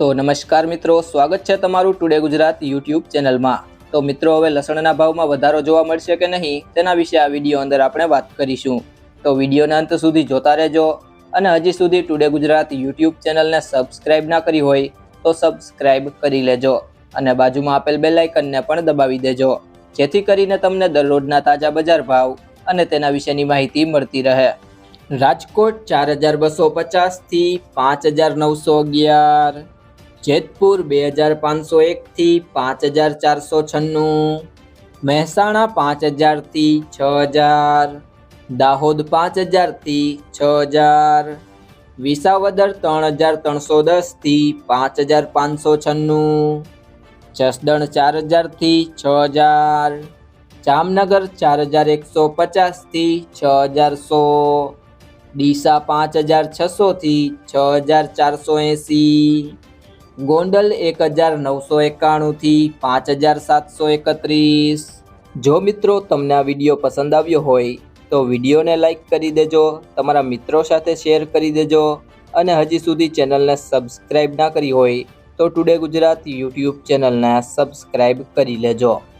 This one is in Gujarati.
તો નમસ્કાર મિત્રો, સ્વાગત છે તમારું ટુડે ગુજરાત યુટ્યુબ ચેનલમાં. તો મિત્રો, હવે લસણના ભાવમાં વધારો જોવા મળશે કે નહીં, તેના વિશે આ વીડિયો અંદર આપણે વાત કરીશું. તો વિડીયોના અંત સુધી જોતા રહેજો અને હજી સુધી ટુડે ગુજરાત યુટ્યુબ ચેનલને સબસ્ક્રાઇબ ના કરી હોય તો સબસ્ક્રાઇબ કરી લેજો અને બાજુમાં આપેલ બેલ પણ દબાવી દેજો. જેથી કરીને તમને દરરોજના તાજા બજાર ભાવ અને તેના વિશેની માહિતી મળતી રહે. રાજકોટ ચાર હજાર બસો પચાસથી પાંચ હજાર નવસો અગિયાર. જેતપુર બે હજાર પાંચસો એકથી પાંચ હજાર ચારસો છન્નું. મહેસાણા પાંચ હજારથી છ હજાર. દાહોદ પાંચ હજારથી છ હજાર. વિસાવદર ત્રણ હજાર ત્રણસો દસથી પાંચ હજાર પાંચસો છન્નું. જસદણ ચાર હજારથી છ હજાર. જામનગર ચાર હજાર એકસો પચાસથી છ હજાર સો. ડીસા પાંચ હજાર છસોથી છ હજાર ચારસો એંસી. ગોંડલ એક હજાર નવસો એકાણુંથી પાંચ હજાર સાતસો એકત્રીસ. જો મિત્રો તમને આ વીડિયો પસંદ આવ્યો હોય, તો વિડીયોને લાઈક કરી દેજો, તમારા મિત્રો સાથે શેર કરી દેજો, અને હજી સુધી ચેનલને સબસ્ક્રાઈબ ના કરી હોય, તો ટુડે ગુજરાત યુટ્યુબ ચેનલને સબસ્ક્રાઈબ કરી લેજો.